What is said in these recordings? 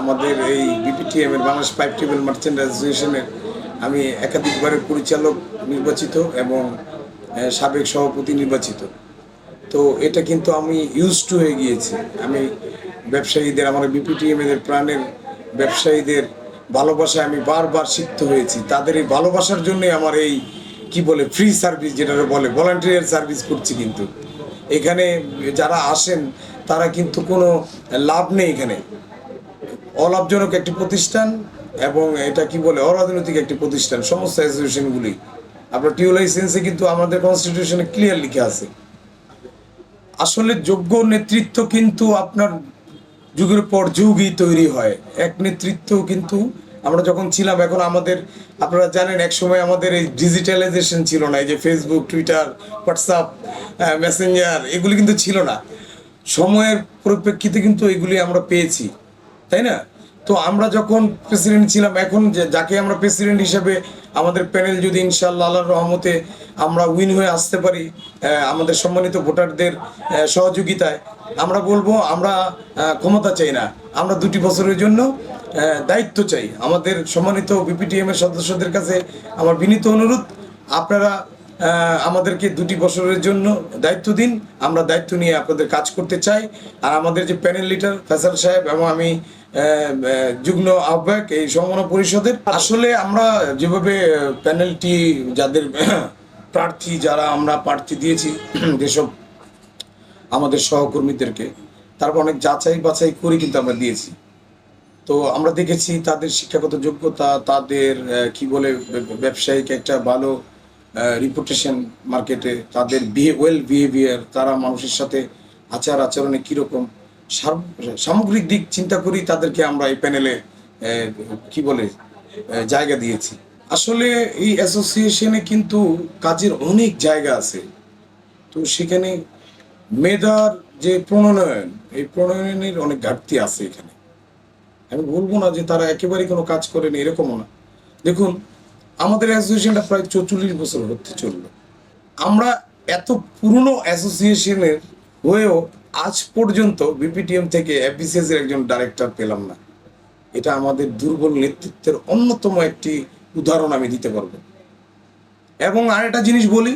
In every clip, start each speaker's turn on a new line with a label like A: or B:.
A: আমাদের এই বিপিটিএম এর বাংলাদেশ পাইপ টিউবওয়েল মার্চেন্ট অ্যাসোসিয়েশনের আমি একাধিকবারের পরিচালক নির্বাচিত এবং সাবেক সভাপতি নির্বাচিত। তো এটা কিন্তু আমি ইউজ টু হয়ে গিয়েছি। আমি ব্যবসায়ীদের, আমার বিপিটিএম এর প্রাণের ব্যবসায়ীদের ভালোবাসায় আমি বারবার সিক্ত হয়েছি। তাদের এই ভালোবাসার জন্যই আমার এই, কি বলে ফ্রি সার্ভিস যেটা বলে ভলান্টিয়ার সার্ভিস করছি কিন্তু। এখানে যারা আসেন, তারা কিন্তু কোনো লাভ নেই এখানে। অলাভজনক একটি প্রতিষ্ঠান এবং এটা কি বলে, অরাজনৈতিক একটি প্রতিষ্ঠান, সমস্ত অ্যাসোসিয়েশনগুলি আপনার টিউ লাইসেন্সে কিন্তু আমাদের কনস্টিটিউশনে ক্লিয়ার লিখে আছে। আসলে যোগ্য নেতৃত্ব কিন্তু আপনার যুগের পর যুগই তৈরি হয়। এক নেতৃত্ব কিন্তু আমরা যখন ছিলাম, এখন আমাদের, আপনারা জানেন, এক সময় আমাদের এই ডিজিটালাইজেশন ছিল না, এই যে ফেসবুক টুইটার হোয়াটসঅ্যাপ মেসেঞ্জার এগুলি কিন্তু ছিল না। সময়ের পরিপ্রেক্ষিতে কিন্তু এগুলি আমরা পেয়েছি, তাই না? তো আমরা যখন প্রেসিডেন্ট ছিলাম, এখন যে- যাকে আমরা প্রেসিডেন্ট হিসেবে আমাদের প্যানেল যদি ইনশাল্লাহ আল্লাহর রহমতে আমরা উইন হয়ে আসতে পারি আমাদের সম্মানিত ভোটারদের সহযোগিতায়, আমরা বলব আমরা ক্ষমতা চাই না। আমরা দুটি বছরের জন্য দায়িত্ব চাই। আমাদের সম্মানিত বিপিটিএম এর সদস্যদের কাছে আমার বিনীত অনুরোধ, আপনারা আমাদেরকে দুটি বছরের জন্য দায়িত্ব দিন। আমরা দায়িত্ব নিয়ে আপনাদের কাজ করতে চাই। আর আমাদের যে প্যানেল লিডার ফেসাল সাহেব এবং আমি যুগ্ম আহ্বায়ক এই সমন্বয় পরিষদের, আসলে আমরা যেভাবে প্যানেলটি যাদের প্রার্থী যারা আমরা প্রার্থী দিয়েছি, যেসব আমাদের সহকর্মীদেরকে, তারপর অনেক যাচাই বাছাই করে কিন্তু আমরা দিয়েছি। তো আমরা দেখেছি তাদের শিক্ষাগত যোগ্যতা, তাদের কি বলে, ব্যবসায়িক একটা ভালো রিপুটেশন মার্কেটে তাদের বিহে ওয়েল বিহেভিয়ার তারা মানুষের সাথে আচার আচরণে কীরকম সামগ্রিক দিক চিন্তা করি তাদেরকে আমরা এই প্যানেলে কি বলে জায়গা দিয়েছি। আসলে এই অ্যাসোসিয়েশনে কিন্তু কাজের অনেক জায়গা আছে। তো সেখানে মেধার যে প্রণয়ন, এই প্রণয়নের অনেক ঘাটতি আছে এখানে। আমি বলব না যে তারা একেবারেই কোনো কাজ করেনি, এরকমও না। দেখুন আমাদের অ্যাসোসিয়েশনটা প্রায় চৌচল্লিশ বছর হতে চলল। আমরা এত পুরনো অ্যাসোসিয়েশনের হয়েও আজ পর্যন্ত বিপিটিএম থেকে এফবিসিএস এর একজন ডাইরেক্টর পেলাম না। এটা আমাদের দুর্বল নেতৃত্বের অন্যতম একটি উদাহরণ আমি দিতে পারব। এবং আরেকটা জিনিস বলি,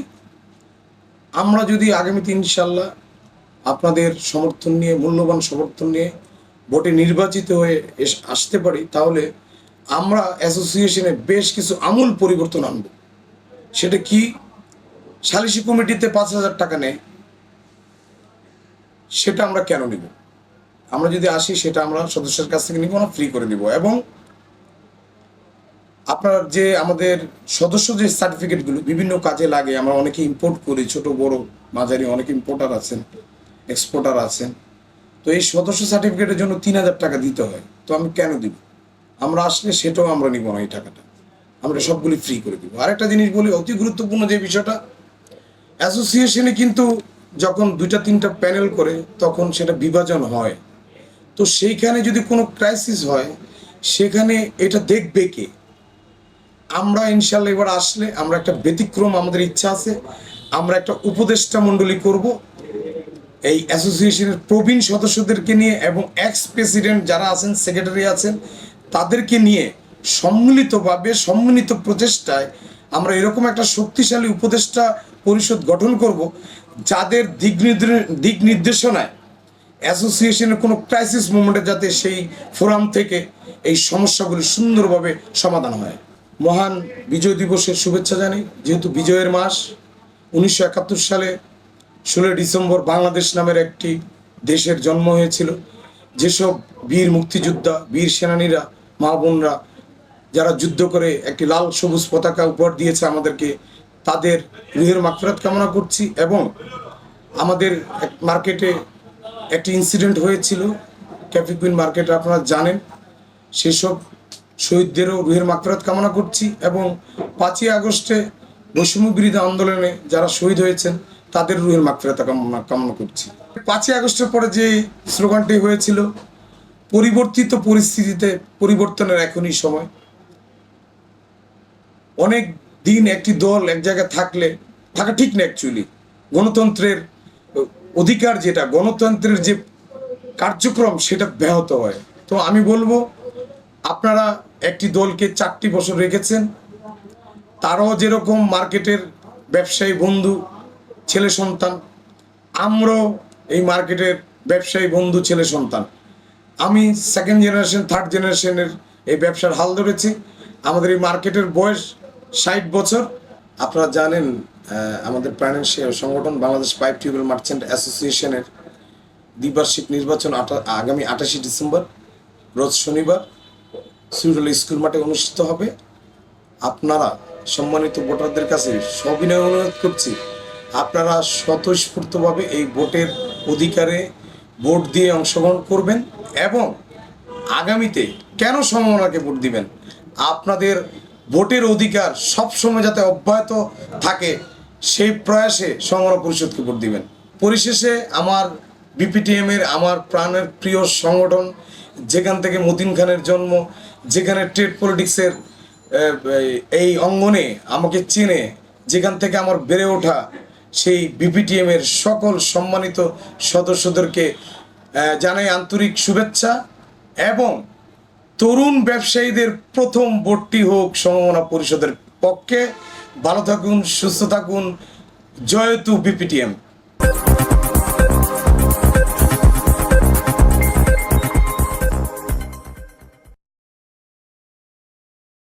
A: আমরা যদি আগামীতে ইনশাল্লাহ আপনাদের সমর্থন নিয়ে, মূল্যবান সমর্থন নিয়ে ভোটে নির্বাচিত হয়ে আসতে পারি, তাহলে আমরা অ্যাসোসিয়েশনে বেশ কিছু আমূল পরিবর্তন আনব। সেটা কি? সালিসি কমিটিতে পাঁচ হাজার টাকা নেয়। সেটা আমরা কেন নিব? আমরা যদি আসি, সেটা আমরা সদস্যের কাছ থেকে নিব না ফ্রি করে দিব এবং আপনার যে আমাদের সদস্য যে সার্টিফিকেটগুলো বিভিন্ন কাজে লাগে, আমরা অনেকে ইম্পোর্ট করি, ছোট, বড়, মাঝারি, অনেক ইম্পোর্টার আছেন এক্সপোর্টার আছেন। তো এই সদস্য সার্টিফিকেটের জন্য তিন হাজার টাকা দিতে হয়। তো আমি কেন দিব? আমরা আসলে সেটাও আমরা নিব না এই টাকাটা। আমরা সবগুলি ফ্রি করে দিব। আরেকটা জিনিস বলি, অতি গুরুত্বপূর্ণ যে বিষয়টা অ্যাসোসিয়েশনে কিন্তু যখন দুইটা, তিনটা প্যানেল করে, তখন সেটা বিভাজন হয়। তো সেইখানে যদি কোনো ক্রাইসিস হয়, সেখানে এটা দেখবে কে? আমরা ইনশাল্লাহ এবার আসলে আমরা একটা ব্যতিক্রম আমাদের ইচ্ছা আছে। আমরা একটা উপদেষ্টা মণ্ডলী করব। এই অ্যাসোসিয়েশনের প্রবীণ সদস্যদেরকে নিয়ে এবং এক্স প্রেসিডেন্ট যারা আছেন সেক্রেটারি আছেন তাদেরকে নিয়ে সম্মিলিতভাবে, সম্মিলিত প্রচেষ্টায় আমরা এরকম একটা শক্তিশালী উপদেষ্টা পরিষদ গঠন করব, যাদের দিক দিক নির্দেশনায় অ্যাসোসিয়েশনের কোনো ক্রাইসিস মোমেন্টে যাতে সেই ফোরাম থেকে এই সমস্যাগুলি সুন্দরভাবে সমাধান হয়। মহান বিজয় দিবসের শুভেচ্ছা জানাই। যেহেতু বিজয়ের মাস, উনিশশো একাত্তর সালে ষোলোই ডিসেম্বর বাংলাদেশ নামের একটি দেশের জন্ম হয়েছিল। যেসব বীর মুক্তিযোদ্ধা, বীর সেনানীরা মা বোনরা যারা যুদ্ধ করে একটি লাল সবুজ পতাকা উপহার দিয়েছে আমাদেরকে, তাদের গৃহের মাকফরাত কামনা করছি এবং আমাদের মার্কেটে একটি ইনসিডেন্ট হয়েছিল ক্যাফি কুইন মার্কেটে আপনারা জানেন। সেসব শহীদদেরও রুহের মাকফরাত কামনা করছি এবং পাঁচই আগস্টে বৈষম্য বিরোধী আন্দোলনে যারা শহীদ হয়েছেন, তাদের রুহের মাকফরাত কামনা কামনা করছি। পাঁচই আগস্টের পরে যে স্লোগানটি হয়েছিল পরিবর্তিত পরিস্থিতিতে পরিবর্তনের এখনই সময়। অনেক দিন একটি দল এক জায়গায় থাকলে, থাকা ঠিক না অ্যাকচুয়ালি গণতন্ত্রের, অধিকার যেটা, গণতন্ত্রের যে কার্যক্রম সেটা ব্যাহত হয়। তো আমি বলব, আপনারা একটি দলকে চারটি বছর রেখেছেন। তারাও যেরকম মার্কেটের ব্যবসায়ী বন্ধু, ছেলে সন্তান, আমরাও এই মার্কেটের ব্যবসায়ী বন্ধু, ছেলে সন্তান। আমি সেকেন্ড জেনারেশন থার্ড জেনারেশনের এই ব্যবসার হাল ধরেছি। আমাদের এই মার্কেটের বয়স ষাট বছর। আপনারা জানেন আমাদের প্রাণের সংগঠন বাংলাদেশ পাইপ টিউবওয়েল মার্চেন্ট অ্যাসোসিয়েশনের দ্বিবার্ষিক নির্বাচন আগামী আঠাশে ডিসেম্বর, রোজ শনিবার সুইডল স্কুল মাঠে অনুষ্ঠিত হবে। আপনারা, সম্মানিত ভোটারদের কাছে সবিনয় অনুরোধ করছি, আপনারা স্বতঃস্ফূর্তভাবে এই ভোটের অধিকারে ভোট দিয়ে অংশগ্রহণ করবেন এবং আগামীতে কেন সমমনাকে ভোট দিবেন? আপনাদের ভোটের অধিকার সবসময় যাতে অব্যাহত থাকে, সেই প্রয়াসে সমমনা পরিষদকে ভোট দিবেন। পরিশেষে আমার বিপিটিএম এর, আমার প্রাণের প্রিয় সংগঠন, যেখান থেকে মতিন খানের জন্ম, যেখানে ট্রেড পলিটিক্সের এই অঙ্গনে আমাকে চেনে, যেখান থেকে আমার বেড়ে ওঠা সেই বিপিটিএম এর সকল সম্মানিত সদস্যদেরকে জানাই আন্তরিক শুভেচ্ছা এবং তরুণ ব্যবসায়ীদের প্রথম ভোটটি হোক সমমনা পরিষদের পক্ষে। ভালো থাকুন, সুস্থ থাকুন। জয়তু বিপিটিএম